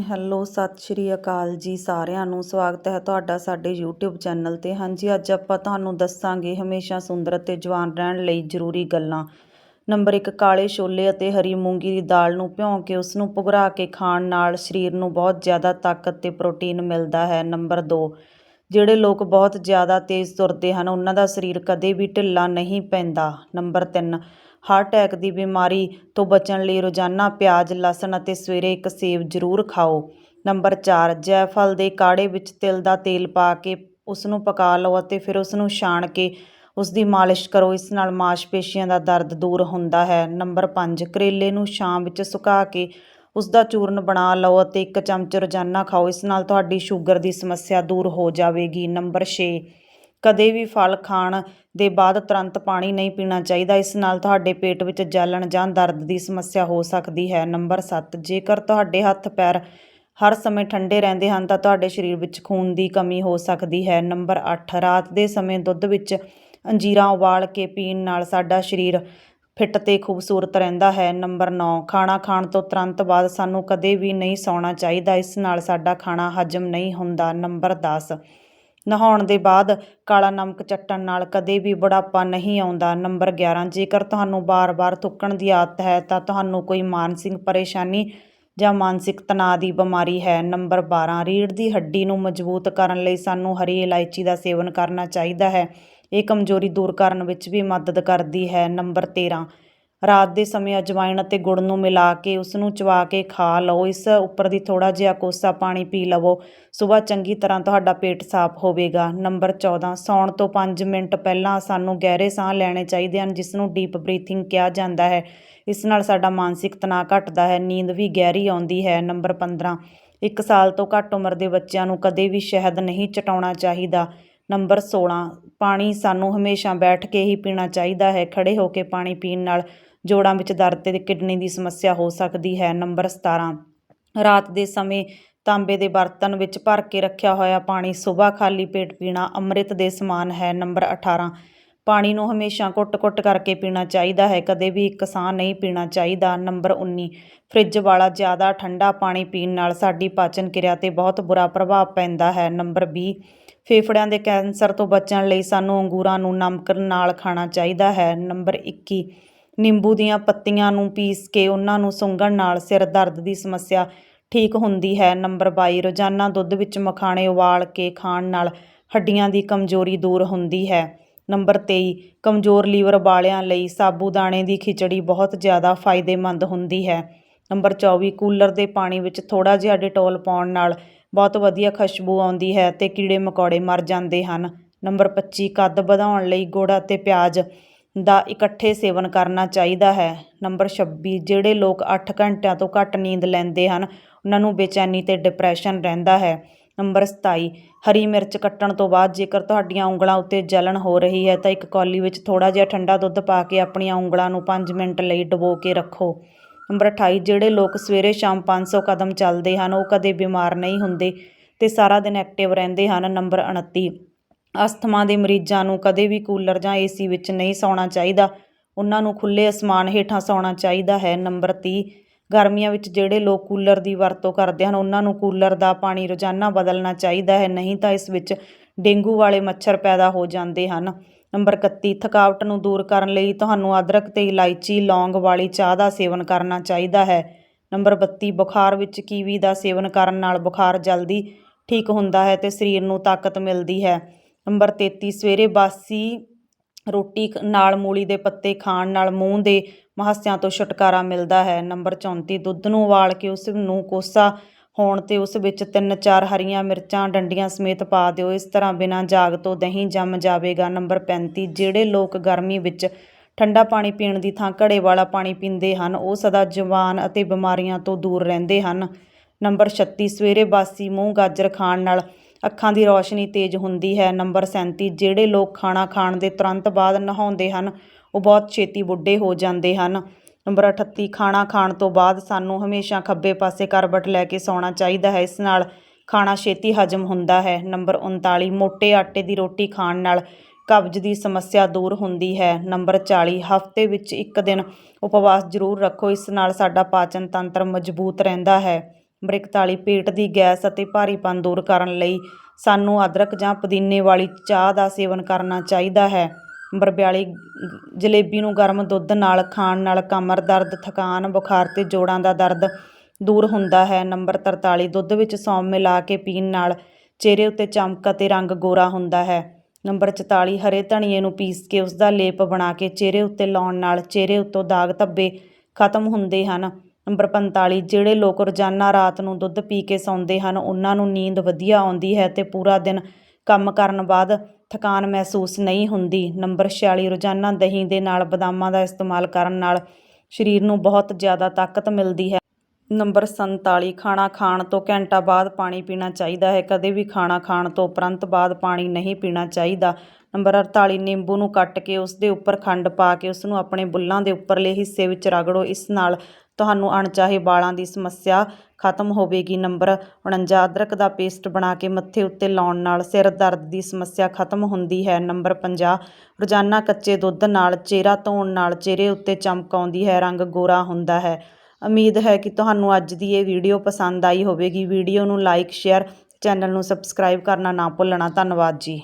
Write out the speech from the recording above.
Hello, ਸਤਿ ਸ਼੍ਰੀ ਅਕਾਲ ਜੀ ਸਾਰਿਆਂ ਨੂੰ। ਸਵਾਗਤ ਹੈ ਤੁਹਾਡਾ ਸਾਡੇ YouTube ਚੈਨਲ ਤੇ। ਹਾਂਜੀ, ਅੱਜ ਆਪਾਂ ਤੁਹਾਨੂੰ ਦੱਸਾਂਗੇ ਹਮੇਸ਼ਾ ਸੁੰਦਰ ਅਤੇ ਜਵਾਨ ਰਹਿਣ ਲਈ ਜ਼ਰੂਰੀ ਗੱਲਾਂ। ਨੰਬਰ 1 ਕਾਲੇ ਛੋਲੇ ਅਤੇ ਹਰੀ ਮੂੰਗੀ ਦੀ ਦਾਲ ਨੂੰ ਭਿਉਂ ਕੇ ਉਸ ਨੂੰ ਪੁਗਰਾ ਕੇ ਖਾਣ ਨਾਲ ਸਰੀਰ ਨੂੰ ਬਹੁਤ ਜ਼ਿਆਦਾ ਤਾਕਤ ਤੇ ਪ੍ਰੋਟੀਨ ਮਿਲਦਾ ਹੈ। ਨੰਬਰ 2 ਜਿਹੜੇ ਲੋਕ ਬਹੁਤ ਜ਼ਿਆਦਾ ਤੇਜ਼ ਤੁਰਦੇ ਹਨ, ਉਹਨਾਂ ਦਾ ਸਰੀਰ ਕਦੇ ਵੀ ਢਿੱਲਾ ਨਹੀਂ ਪੈਂਦਾ। ਨੰਬਰ ਤਿੰਨ, ਹਾਰਟ ਅਟੈਕ ਦੀ ਬਿਮਾਰੀ ਤੋਂ ਬਚਣ ਲਈ ਰੋਜ਼ਾਨਾ ਪਿਆਜ਼, ਲਸਣ ਅਤੇ ਸਵੇਰੇ ਇੱਕ ਸੇਬ ਜ਼ਰੂਰ ਖਾਓ। ਨੰਬਰ ਚਾਰ, ਜੈਫਲ ਦੇ ਕਾੜੇ ਵਿੱਚ ਤਿਲ ਦਾ ਤੇਲ ਪਾ ਕੇ ਉਸ ਨੂੰ ਪਕਾ ਲਓ ਅਤੇ ਫਿਰ ਉਸ ਨੂੰ ਛਾਣ ਕੇ ਉਸ ਦੀ ਮਾਲਿਸ਼ ਕਰੋ। ਇਸ ਨਾਲ ਮਾਸਪੇਸ਼ੀਆਂ ਦਾ ਦਰਦ ਦੂਰ ਹੁੰਦਾ ਹੈ। ਨੰਬਰ 5 ਕਰੇਲੇ ਨੂੰ ਛਾਂ ਵਿੱਚ ਸੁਕਾ ਕੇ ਉਸ ਦਾ ਚੂਰਨ ਬਣਾ ਲਓ ਅਤੇ ਇੱਕ ਚਮਚ ਰੋਜ਼ਾਨਾ ਖਾਓ। ਇਸ ਨਾਲ ਤੁਹਾਡੀ ਸ਼ੂਗਰ ਦੀ ਸਮੱਸਿਆ ਦੂਰ ਹੋ ਜਾਵੇਗੀ। ਨੰਬਰ 6 ਕਦੇ ਵੀ ਫਲ ਖਾਣ ਦੇ ਬਾਅਦ ਤੁਰੰਤ ਪਾਣੀ ਨਹੀਂ ਪੀਣਾ ਚਾਹੀਦਾ। ਇਸ ਨਾਲ ਤੁਹਾਡੇ ਪੇਟ ਵਿੱਚ ਜਲਣ ਜਾਂ ਦਰਦ ਦੀ ਸਮੱਸਿਆ ਹੋ ਸਕਦੀ ਹੈ। ਨੰਬਰ 7 ਜੇਕਰ ਤੁਹਾਡੇ ਹੱਥ ਪੈਰ ਹਰ ਸਮੇਂ ਠੰਡੇ ਰਹਿੰਦੇ ਹਨ ਤਾਂ ਤੁਹਾਡੇ ਸਰੀਰ ਵਿੱਚ ਖੂਨ ਦੀ ਕਮੀ ਹੋ ਸਕਦੀ ਹੈ। ਨੰਬਰ 8 ਰਾਤ ਦੇ ਸਮੇਂ ਦੁੱਧ ਵਿੱਚ ਅੰਜੀਰਾਂ ਉਬਾਲ ਕੇ ਪੀਣ ਨਾਲ ਸਾਡਾ ਸਰੀਰ ਫਿੱਟ ਤੇ ਖੂਬਸੂਰਤ ਰਹਿੰਦਾ ਹੈ। ਨੰਬਰ 9 ਖਾਣਾ ਖਾਣ ਤੋਂ ਤੁਰੰਤ ਬਾਅਦ ਸਾਨੂੰ ਕਦੇ ਵੀ ਨਹੀਂ ਸੌਣਾ ਚਾਹੀਦਾ। ਇਸ ਨਾਲ ਸਾਡਾ ਖਾਣਾ ਹਜਮ ਨਹੀਂ ਹੁੰਦਾ। ਨੰਬਰ 10 ਨਹਾਉਣ ਦੇ ਬਾਅਦ ਕਾਲਾ ਨਮਕ ਚੱਟਣ ਨਾਲ ਕਦੇ ਵੀ ਬੁਢਾਪਾ ਨਹੀਂ ਆਉਂਦਾ। ਨੰਬਰ 11 ਜੇਕਰ ਤੁਹਾਨੂੰ ਬਾਰ-ਬਾਰ ਥੁੱਕਣ ਦੀ ਆਦਤ ਹੈ, ਤਾਂ ਤੁਹਾਨੂੰ ਕੋਈ ਮਾਨਸਿਕ ਪਰੇਸ਼ਾਨੀ ਜਾਂ ਮਾਨਸਿਕ ਤਣਾਅ ਦੀ ਬਿਮਾਰੀ ਹੈ। ਨੰਬਰ 12 ਰੀੜ੍ਹ ਦੀ ਹੱਡੀ ਨੂੰ ਮਜ਼ਬੂਤ ਕਰਨ ਲਈ ਸਾਨੂੰ ਹਰੀ ਇਲਾਇਚੀ ਦਾ ਸੇਵਨ ਕਰਨਾ ਚਾਹੀਦਾ ਹੈ। ਇਹ ਕਮਜ਼ੋਰੀ ਦੂਰ ਕਰਨ ਵਿੱਚ ਵੀ ਮਦਦ ਕਰਦੀ ਹੈ। ਨੰਬਰ 13 ਰਾਤ ਦੇ ਸਮੇਂ ਅਜਵਾਇਣ ਅਤੇ ਗੁੜ ਨੂੰ ਮਿਲਾ ਕੇ ਉਸ ਨੂੰ ਚਬਾ ਕੇ ਖਾ ਲਓ। ਇਸ ਉੱਪਰ ਦੀ ਥੋੜਾ ਜਿਹਾ ਕੋਸਾ ਪਾਣੀ ਪੀ ਲਵੋ। ਸਵੇਰ ਚੰਗੀ ਤਰ੍ਹਾਂ ਤੁਹਾਡਾ ਪੇਟ ਸਾਫ਼ ਹੋਵੇਗਾ। ਨੰਬਰ 14 ਸੌਣ ਤੋਂ 5 ਮਿੰਟ ਪਹਿਲਾਂ ਸਾਨੂੰ ਗਹਿਰੇ ਸਾਹ ਲੈਣੇ ਚਾਹੀਦੇ ਹਨ, ਜਿਸ ਨੂੰ ਡੀਪ ਬਰੀਥਿੰਗ ਕਿਹਾ ਜਾਂਦਾ ਹੈ। ਇਸ ਨਾਲ ਸਾਡਾ ਮਾਨਸਿਕ ਤਣਾਅ ਘਟਦਾ ਹੈ, ਨੀਂਦ ਵੀ ਗਹਿਰੀ ਆਉਂਦੀ ਹੈ। ਨੰਬਰ 15 1 ਸਾਲ ਤੋਂ ਘੱਟ ਉਮਰ ਦੇ ਬੱਚਿਆਂ ਨੂੰ ਕਦੇ ਵੀ ਸ਼ਹਿਦ ਨਹੀਂ ਚਟਾਉਣਾ ਚਾਹੀਦਾ। ਨੰਬਰ 16 ਪਾਣੀ ਸਾਨੂੰ ਹਮੇਸ਼ਾ ਬੈਠ ਕੇ ਹੀ ਪੀਣਾ ਚਾਹੀਦਾ ਹੈ। ਖੜੇ ਹੋ ਕੇ ਪਾਣੀ ਪੀਣ ਨਾਲ ਜੋੜਾਂ ਵਿੱਚ ਦਰਦ ਤੇ ਕਿਡਨੀ ਦੀ ਸਮੱਸਿਆ ਹੋ ਸਕਦੀ ਹੈ। ਨੰਬਰ 17 ਰਾਤ ਦੇ ਸਮੇਂ ਤਾਂਬੇ ਦੇ ਬਰਤਨ ਵਿੱਚ ਭਰ ਕੇ ਰੱਖਿਆ ਹੋਇਆ ਪਾਣੀ ਸਵੇਰ ਖਾਲੀ ਪੇਟ ਪੀਣਾ ਅੰਮ੍ਰਿਤ ਦੇ ਸਮਾਨ ਹੈ। ਨੰਬਰ 18 ਪਾਣੀ ਨੂੰ ਹਮੇਸ਼ਾ ਕੁੱਟ ਕੁੱਟ ਕਰਕੇ ਪੀਣਾ ਚਾਹੀਦਾ ਹੈ। ਕਦੇ ਵੀ ਇੱਕ ਸਾਹ ਨਹੀਂ ਪੀਣਾ ਚਾਹੀਦਾ। ਨੰਬਰ 19 ਫ੍ਰਿਜ ਵਾਲਾ ਜ਼ਿਆਦਾ ਠੰਡਾ ਪਾਣੀ ਪੀਣ ਨਾਲ ਸਾਡੀ ਪਾਚਨ ਕਿਰਿਆ ਤੇ ਬਹੁਤ ਬੁਰਾ ਪ੍ਰਭਾਵ ਪੈਂਦਾ ਹੈ। ਨੰਬਰ 20 ਫੇਫੜਿਆਂ ਦੇ ਕੈਂਸਰ ਤੋਂ ਬਚਣ ਲਈ ਸਾਨੂੰ ਅੰਗੂਰਾਂ ਨੂੰ ਨਮਕ ਨਾਲ ਖਾਣਾ ਚਾਹੀਦਾ ਹੈ। ਨੰਬਰ 21 ਨਿੰਬੂ ਦੀਆਂ ਪੱਤੀਆਂ ਨੂੰ ਪੀਸ ਕੇ ਉਹਨਾਂ ਨੂੰ ਸੁੰਘਣ ਨਾਲ ਸਿਰ ਦਰਦ ਦੀ ਸਮੱਸਿਆ ਠੀਕ ਹੁੰਦੀ ਹੈ। ਨੰਬਰ 22 ਰੋਜ਼ਾਨਾ ਦੁੱਧ ਵਿੱਚ ਮਖਾਣੇ ਉਬਾਲ ਕੇ ਖਾਣ ਨਾਲ ਹੱਡੀਆਂ ਦੀ ਕਮਜ਼ੋਰੀ ਦੂਰ ਹੁੰਦੀ ਹੈ। ਨੰਬਰ 23 ਕਮਜ਼ੋਰ ਲੀਵਰ ਵਾਲਿਆਂ ਲਈ ਸਾਬੂਦਾਣੇ ਦੀ ਖਿਚੜੀ ਬਹੁਤ ਜ਼ਿਆਦਾ ਫਾਇਦੇਮੰਦ ਹੁੰਦੀ ਹੈ। ਨੰਬਰ 24 ਕੂਲਰ ਦੇ ਪਾਣੀ ਵਿੱਚ ਥੋੜਾ ਜਿਹਾ ਡਿਟੋਲ ਪਾਉਣ ਨਾਲ ਬਹੁਤ ਵਧੀਆ ਖੁਸ਼ਬੂ ਆਉਂਦੀ ਹੈ ਅਤੇ ਕੀੜੇ ਮਕੌੜੇ ਮਰ ਜਾਂਦੇ ਹਨ। ਨੰਬਰ 25 ਕੱਦ ਵਧਾਉਣ ਲਈ ਗੁੜ ਅਤੇ ਪਿਆਜ਼ ਦਾ ਇਕੱਠੇ ਸੇਵਨ ਕਰਨਾ ਚਾਹੀਦਾ ਹੈ। ਨੰਬਰ 26 ਜਿਹੜੇ ਲੋਕ ਅੱਠ ਘੰਟਿਆਂ ਤੋਂ ਘੱਟ ਨੀਂਦ ਲੈਂਦੇ ਹਨ, ਉਹਨਾਂ ਨੂੰ ਬੇਚੈਨੀ ਤੇ ਡਿਪਰੈਸ਼ਨ ਰਹਿੰਦਾ ਹੈ। ਨੰਬਰ 27 ਹਰੀ ਮਿਰਚ ਕੱਟਣ ਤੋਂ ਬਾਅਦ ਜੇਕਰ ਤੁਹਾਡੀਆਂ ਉਂਗਲਾਂ ਉੱਤੇ ਜਲਣ ਹੋ ਰਹੀ ਹੈ ਤਾਂ ਇੱਕ ਕੌਲੀ ਵਿੱਚ ਥੋੜ੍ਹਾ ਜਿਹਾ ਠੰਡਾ ਦੁੱਧ ਪਾ ਕੇ ਆਪਣੀਆਂ ਉਂਗਲਾਂ ਨੂੰ 5 ਮਿੰਟ ਲਈ ਡੁਬੋ ਕੇ ਰੱਖੋ। ਨੰਬਰ 28 ਜਿਹੜੇ ਲੋਕ ਸਵੇਰੇ ਸ਼ਾਮ 500 ਕਦਮ ਚੱਲਦੇ ਹਨ, ਉਹ ਕਦੇ ਬਿਮਾਰ ਨਹੀਂ ਹੁੰਦੇ ਤੇ ਸਾਰਾ ਦਿਨ ਐਕਟਿਵ ਰਹਿੰਦੇ ਹਨ, ਨੰਬਰ 29 ਅਸਥਮਾ ਦੇ ਮਰੀਜ਼ਾਂ ਨੂੰ ਕਦੇ ਵੀ ਕੂਲਰ ਜਾਂ ਏਸੀ ਵਿੱਚ ਨਹੀਂ ਸੌਣਾ ਚਾਹੀਦਾ। ਉਹਨਾਂ ਨੂੰ ਖੁੱਲੇ ਅਸਮਾਨ ਹੇਠਾਂ ਸੌਣਾ ਚਾਹੀਦਾ ਹੈ। ਨੰਬਰ 30 ਗਰਮੀਆਂ ਵਿੱਚ ਜਿਹੜੇ ਲੋਕ ਕੂਲਰ ਦੀ ਵਰਤੋਂ ਕਰਦੇ ਹਨ, ਉਹਨਾਂ ਨੂੰ ਕੂਲਰ ਦਾ ਪਾਣੀ ਰੋਜ਼ਾਨਾ ਬਦਲਣਾ ਚਾਹੀਦਾ ਹੈ, ਨਹੀਂ ਤਾਂ ਇਸ ਵਿੱਚ ਡੇਂਗੂ ਵਾਲੇ ਮੱਛਰ ਪੈਦਾ ਹੋ ਜਾਂਦੇ ਹਨ। ਨੰਬਰ 31 ਥਕਾਵਟ ਨੂੰ ਦੂਰ ਕਰਨ ਲਈ ਤੁਹਾਨੂੰ ਅਦਰਕ, ਤੇ ਇਲਾਇਚੀ, ਲੌਂਗ ਵਾਲੀ ਚਾਹ ਦਾ ਸੇਵਨ ਕਰਨਾ ਚਾਹੀਦਾ ਹੈ। ਨੰਬਰ 32 ਬੁਖਾਰ ਵਿੱਚ ਕੀਵੀ ਦਾ ਸੇਵਨ ਕਰਨ ਨਾਲ ਬੁਖਾਰ ਜਲਦੀ ਠੀਕ ਹੁੰਦਾ ਹੈ ਤੇ ਸਰੀਰ ਨੂੰ ਤਾਕਤ ਮਿਲਦੀ ਹੈ। ਨੰਬਰ 33 ਸਵੇਰੇ ਬਾਸੀ ਰੋਟੀ ਨਾਲ ਮੂਲੀ ਦੇ ਪੱਤੇ ਖਾਣ ਨਾਲ ਮੂੰਹ ਦੇ ਮਹਾਸਿਆਂ ਤੋਂ ਛੁਟਕਾਰਾ ਮਿਲਦਾ ਹੈ। ਨੰਬਰ 34 ਦੁੱਧ ਨੂੰ ਉਬਾਲ ਕੇ ਉਸ ਨੂੰ ਕੋਸਾ ਹੋਣ ਤੇ ਉਸ ਵਿੱਚ ਤਿੰਨ ਚਾਰ ਹਰੀਆਂ ਮਿਰਚਾਂ, ਡੰਡੀਆਂ ਸਮੇਤ ਪਾ ਦਿਓ। ਇਸ ਤਰ੍ਹਾਂ ਬਿਨਾਂ ਜਾਗ ਤੋਂ ਦਹੀਂ ਜੰਮ ਜਾਵੇਗਾ। ਨੰਬਰ 35 ਜਿਹੜੇ ਲੋਕ ਗਰਮੀ ਵਿੱਚ ਠੰਡਾ ਪਾਣੀ ਪੀਣ ਦੀ ਥਾਂ ਘੜੇ ਵਾਲਾ ਪਾਣੀ ਪੀਂਦੇ ਹਨ, ਉਹ ਸਦਾ ਜਵਾਨ ਅਤੇ ਬਿਮਾਰੀਆਂ ਤੋਂ ਦੂਰ ਰਹਿੰਦੇ ਹਨ। ਨੰਬਰ 36 ਸਵੇਰੇ ਬਾਸੀ ਮੂੰਹ ਗਾਜਰ ਖਾਣ ਨਾਲ ਅੱਖਾਂ ਦੀ ਰੌਸ਼ਨੀ ਤੇਜ਼ ਹੁੰਦੀ ਹੈ। ਨੰਬਰ 37 ਜਿਹੜੇ ਲੋਕ ਖਾਣਾ ਖਾਣ ਦੇ ਤੁਰੰਤ ਬਾਅਦ ਨਹਾਉਂਦੇ ਹਨ, ਉਹ ਬਹੁਤ ਛੇਤੀ ਬੁੱਢੇ ਹੋ ਜਾਂਦੇ ਹਨ। ਨੰਬਰ 38 ਖਾਣਾ ਖਾਣ ਤੋਂ ਬਾਅਦ ਸਾਨੂੰ ਹਮੇਸ਼ਾ ਖੱਬੇ ਪਾਸੇ ਕਰਵਟ ਲੈ ਕੇ ਸੌਣਾ ਚਾਹੀਦਾ ਹੈ। ਇਸ ਨਾਲ ਖਾਣਾ ਛੇਤੀ ਹਜਮ ਹੁੰਦਾ ਹੈ। ਨੰਬਰ 39 ਮੋٹے ਆਟੇ ਦੀ ਰੋਟੀ ਖਾਣ ਨਾਲ ਕਬਜ਼ ਦੀ ਸਮੱਸਿਆ ਦੂਰ ਹੁੰਦੀ ਹੈ। ਨੰਬਰ 40 ਹਫ਼ਤੇ ਵਿੱਚ ਇੱਕ ਦਿਨ ਉਪਵਾਸ ਜ਼ਰੂਰ ਰੱਖੋ। ਇਸ ਨਾਲ ਸਾਡਾ ਪਾਚਨ ਤੰਤਰ ਮਜ਼ਬੂਤ ਰਹਿੰਦਾ ਹੈ। ਨੰਬਰ 41 ਪੇਟ ਦੀ ਗੈਸ ਅਤੇ ਭਾਰੀਪਨ ਦੂਰ ਕਰਨ ਲਈ ਸਾਨੂੰ ਅਦਰਕ ਜਾਂ ਪੁਦੀਨੇ ਵਾਲੀ ਚਾਹ ਦਾ ਸੇਵਨ ਕਰਨਾ ਚਾਹੀਦਾ ਹੈ। ਨੰਬਰ 42 ਜਲੇਬੀ ਨੂੰ ਗਰਮ ਦੁੱਧ ਨਾਲ ਖਾਣ ਨਾਲ ਕਮਰ ਦਰਦ, ਥਕਾਨ, ਬੁਖਾਰ ਅਤੇ ਜੋੜਾਂ ਦਾ ਦਰਦ ਦੂਰ ਹੁੰਦਾ ਹੈ। ਨੰਬਰ 43 ਦੁੱਧ ਵਿੱਚ ਸੌਂਫ ਮਿਲਾ ਕੇ ਪੀਣ ਨਾਲ ਚਿਹਰੇ ਉੱਤੇ ਚਮਕ ਅਤੇ ਰੰਗ ਗੋਰਾ ਹੁੰਦਾ ਹੈ। ਨੰਬਰ 44 ਹਰੇ ਧਨੀਏ ਨੂੰ ਪੀਸ ਕੇ ਉਸ ਦਾ ਲੇਪ ਬਣਾ ਕੇ ਚਿਹਰੇ ਉੱਤੇ ਲਾਉਣ ਨਾਲ ਚਿਹਰੇ ਉੱਤੋਂ ਦਾਗ ਧੱਬੇ ਖਤਮ ਹੁੰਦੇ ਹਨ। ਨੰਬਰ 45 ਜਿਹੜੇ ਲੋਕ ਰੋਜ਼ਾਨਾ ਰਾਤ ਨੂੰ ਦੁੱਧ ਪੀ ਕੇ ਸੌਂਦੇ ਹਨ, ਉਹਨਾਂ ਨੂੰ ਨੀਂਦ ਵਧੀਆ ਆਉਂਦੀ ਹੈ ਤੇ ਪੂਰਾ ਦਿਨ ਕੰਮ ਕਰਨ ਬਾਅਦ ਥਕਾਨ ਮਹਿਸੂਸ ਨਹੀਂ ਹੁੰਦੀ। ਨੰਬਰ 46 ਰੋਜ਼ਾਨਾ ਦਹੀਂ ਦੇ ਨਾਲ ਬਦਾਮਾਂ ਦਾ ਇਸਤੇਮਾਲ ਕਰਨ ਨਾਲ ਸਰੀਰ ਨੂੰ ਬਹੁਤ ਜ਼ਿਆਦਾ ਤਾਕਤ ਮਿਲਦੀ ਹੈ। ਨੰਬਰ 47 ਖਾਣਾ ਖਾਣ ਤੋਂ ਘੰਟਾ ਬਾਅਦ ਪਾਣੀ ਪੀਣਾ ਚਾਹੀਦਾ ਹੈ। ਕਦੇ ਵੀ ਖਾਣਾ ਖਾਣ ਤੋਂ ਉਪਰੰਤ ਬਾਅਦ ਪਾਣੀ ਨਹੀਂ ਪੀਣਾ ਚਾਹੀਦਾ। ਨੰਬਰ 48 ਨਿੰਬੂ ਨੂੰ ਕੱਟ ਕੇ ਉਸ ਦੇ ਉੱਪਰ ਖੰਡ ਪਾ ਕੇ ਉਸ ਨੂੰ ਆਪਣੇ ਬੁੱਲਾਂ ਦੇ ਉੱਪਰਲੇ ਹਿੱਸੇ ਵਿੱਚ ਰਗੜੋ। ਇਸ ਨਾਲ ਤੁਹਾਨੂੰ ਅਣਚਾਹੇ ਵਾਲਾਂ ਦੀ ਸਮੱਸਿਆ ਖਤਮ ਹੋਵੇਗੀ। ਨੰਬਰ 49 ਅਦਰਕ ਦਾ ਪੇਸਟ ਬਣਾ ਕੇ ਮੱਥੇ ਉੱਤੇ ਲਾਉਣ ਨਾਲ ਸਿਰ ਦਰਦ ਦੀ ਸਮੱਸਿਆ ਖਤਮ ਹੁੰਦੀ ਹੈ। ਨੰਬਰ 50 ਰੋਜ਼ਾਨਾ ਕੱਚੇ ਦੁੱਧ ਨਾਲ ਚਿਹਰਾ ਧੋਣ ਨਾਲ ਚਿਹਰੇ ਉੱਤੇ ਚਮਕ ਆਉਂਦੀ ਹੈ। ਰੰਗ ਗੋਰਾ ਹੁੰਦਾ ਹੈ। ਉਮੀਦ ਹੈ ਕਿ ਤੁਹਾਨੂੰ ਅੱਜ ਦੀ ਇਹ ਵੀਡੀਓ ਪਸੰਦ ਆਈ ਹੋਵੇਗੀ। ਵੀਡੀਓ ਨੂੰ ਲਾਈਕ, ਸ਼ੇਅਰ, ਚੈਨਲ ਨੂੰ ਸਬਸਕ੍ਰਾਈਬ ਕਰਨਾ ਨਾ ਭੁੱਲਣਾ। ਧੰਨਵਾਦ ਜੀ।